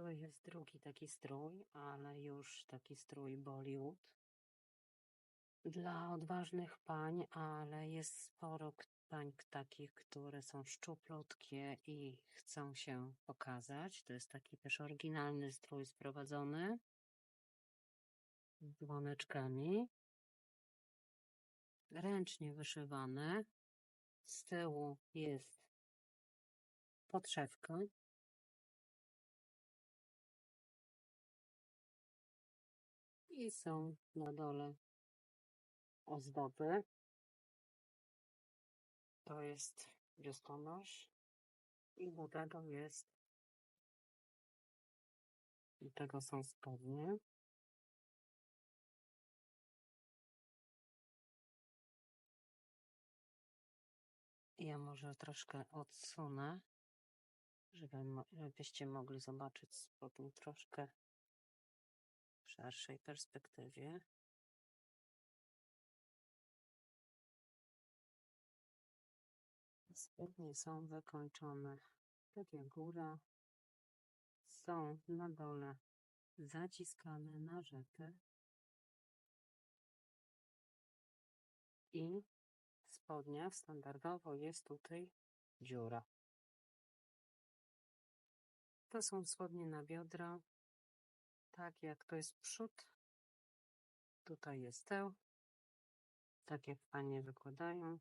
To jest drugi taki strój, ale już taki strój Bollywood. Dla odważnych pań, ale jest sporo pań takich, które są szczuplutkie i chcą się pokazać. To jest taki też oryginalny strój sprowadzony z. Ręcznie wyszywane. Z tyłu jest podszewka. I są na dole ozdoby. To jest biustonosz. I do tego jest, do tego są spodnie. Ja może troszkę odsunę, żebyście mogli zobaczyć spodnie troszkę w szerszej perspektywie. Spodnie są wykończone, tak jak góra. Są na dole zaciskane na rzepy. I w spodniach standardowo jest tutaj dziura. To są spodnie na biodra. Tak jak to jest przód. Tutaj jest tył. Tak jak panie wykładają.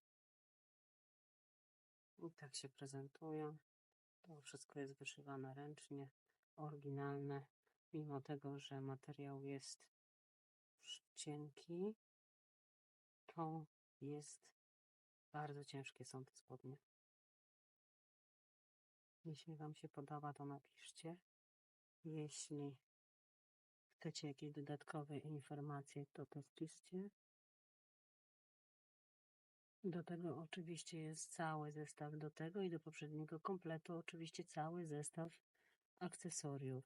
I tak się prezentują. To wszystko jest wyszywane ręcznie, oryginalne, mimo tego, że materiał jest cienki, to jest bardzo ciężkie są te spodnie. Jeśli Wam się podoba, to napiszcie. Jeśli chcecie jakieś dodatkowe informacje, to to wpiszcie. Do tego oczywiście jest cały zestaw do tego i do poprzedniego kompletu oczywiście cały zestaw akcesoriów.